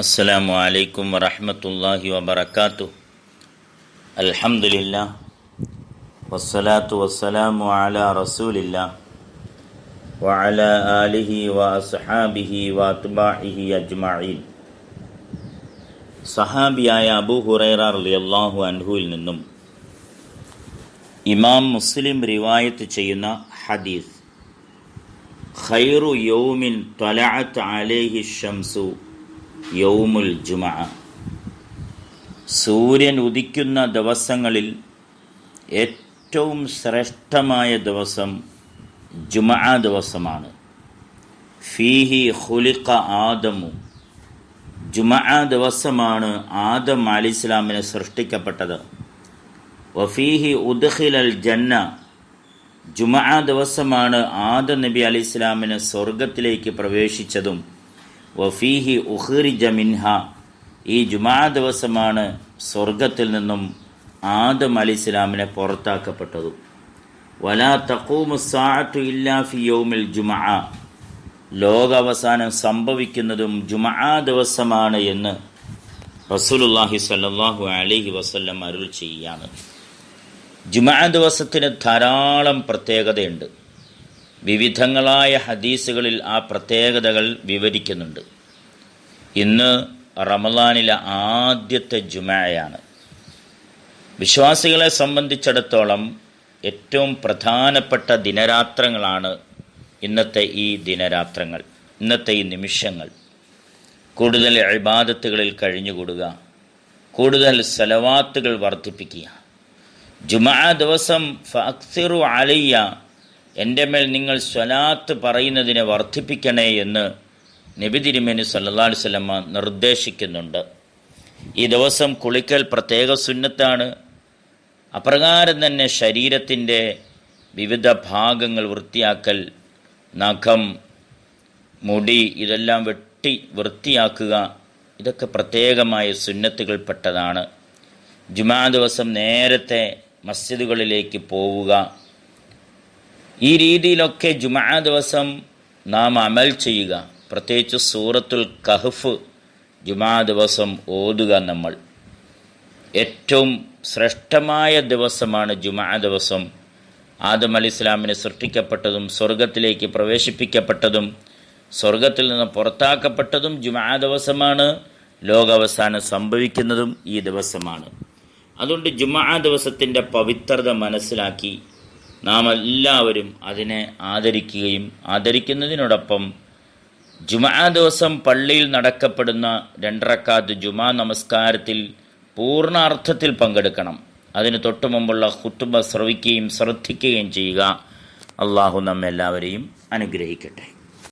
السلام عليكم ورحمة الله وبركاته الحمد لله والصلاة والسلام على رسول الله وعلى آله وأصحابه وأتباعه أجمعين സഹാബിയായ അബൂ ഹുറൈറ റളിയല്ലാഹു അൻഹുവിൽ നിന്നും ഇമാം മുസ്ലിം റിവായത്ത് ചെയ്യുന്ന ഹദീസ് ഖൈറു യൗമിൻ ത്വലഅത്ത് അലൈഹി ഷംസു യൗമുൽ ജുമ. സൂര്യൻ ഉദിക്കുന്ന ദിവസങ്ങളിൽ ഏറ്റവും ശ്രേഷ്ഠമായ ദിവസം ജുമ ദിവസമാണ്. ഫീഹി ഹുലിഖ ആദമു. ജുമ ദിവസമാണ് ആദം അലിസ്ലാമിനെ സൃഷ്ടിക്കപ്പെട്ടത്. വഫീഹി ഉദ്ഖിലൽ ജന്ന. ജുമ ദിവസമാണ് ആദം നബി അലി ഇസ്ലാമിന് സ്വർഗത്തിലേക്ക് പ്രവേശിച്ചതും വഫീഹി ഉഖ്റിജ മിൻഹ. ഈ ജുമാ ദിവസമാണ് സ്വർഗത്തിൽ നിന്നും ആദം അലി ഇസ്ലാമിനെ പുറത്താക്കപ്പെട്ടതും. വലാ തഖൂമു സാഅത്തു ഇല്ലാ ഫി യൗമിൽ ജുമാ. ലോകാവസാനം സംഭവിക്കുന്നതും ജുമാ ദിവസമാണ് എന്ന് റസൂലുള്ളാഹി സ്വല്ലല്ലാഹു അലൈഹി വസല്ലം അരുൾ ചെയ്യുകയാണ് ജുമാ ദിവസത്തിന് ധാരാളം പ്രത്യേകതയുണ്ട്. വിവിധങ്ങളായ ഹദീസുകളിൽ ആ പ്രത്യേകതകൾ വിവരിക്കുന്നുണ്ട്. ഇന്ന് റമലാനിലെ ആദ്യത്തെ ജുമയാണ്. വിശ്വാസികളെ സംബന്ധിച്ചിടത്തോളം ഏറ്റവും പ്രധാനപ്പെട്ട ദിനരാത്രങ്ങളാണ് ഇന്നത്തെ ഈ ദിനരാത്രങ്ങൾ ഇന്നത്തെ ഈ നിമിഷങ്ങൾ. കൂടുതൽ അഴിബാദത്തുകളിൽ കഴിഞ്ഞുകൂടുക കൂടുതൽ സലവാത്തുകൾ വർദ്ധിപ്പിക്കുക. ജുമാ ദിവസം ഫക്സിറു അലയ്യ എന്റെ മേൽ നിങ്ങൾ സ്വലാത്ത് പറയുന്നതിനെ വർദ്ധിപ്പിക്കണേ എന്ന് നബി തിരുമേനി സല്ലാ സ്വലമ്മ നിർദ്ദേശിക്കുന്നുണ്ട്. ഈ ദിവസം കുളിക്കൽ പ്രത്യേക സുന്നത്താണ്. അപ്രകാരം തന്നെ ശരീരത്തിന്റെ വിവിധ ഭാഗങ്ങൾ വൃത്തിയാക്കൽ നഖം മുടി ഇതെല്ലാം വെട്ടി വൃത്തിയാക്കുക ഇതൊക്കെ പ്രത്യേകമായ സുന്നത്തുകൾപ്പെട്ടതാണ്. ജുമാ ദിവസം നേരത്തെ മസ്ജിദുകളിലേക്ക് പോവുക ഈ രീതിയിലൊക്കെ ജുമാ ദിവസം നാം അമൽ ചെയ്യുക. പ്രത്യേകിച്ച് സൂറത്തുൽ കഹഫ് ജുമാ ദിവസം ഓതുക നമ്മൾ. ഏറ്റവും ശ്രേഷ്ഠമായ ദിവസമാണ് ജുമാ ദിവസം. ആദം അലി ഇസ്ലാമിനെ സൃഷ്ടിക്കപ്പെട്ടതും സ്വർഗത്തിലേക്ക് പ്രവേശിപ്പിക്കപ്പെട്ടതും സ്വർഗത്തിൽ നിന്ന് പുറത്താക്കപ്പെട്ടതും ജുമാ ദിവസമാണ്. ലോകാവസാനം സംഭവിക്കുന്നതും ഈ ദിവസമാണ്. അതുകൊണ്ട് ജുമാ ദിവസത്തിന്റെ പവിത്രത മനസ്സിലാക്കി നാം എല്ലാവരും അതിനെ ആദരിക്കുകയും ആദരിക്കുന്നതിനോടൊപ്പം ജുമാ ദിവസം പള്ളിയിൽ നടക്കപ്പെടുന്ന രണ്ടറക്കാത്ത് ജുമാ നമസ്കാരത്തിൽ പൂർണ അർത്ഥത്തിൽ പങ്കെടുക്കണം. അതിന് തൊട്ടു മുമ്പുള്ള ഹുത്തുബ ശ്രവിക്കുകയും ശ്രദ്ധിക്കുകയും ചെയ്യുക. അള്ളാഹു നമ്മെല്ലാവരെയും അനുഗ്രഹിക്കട്ടെ.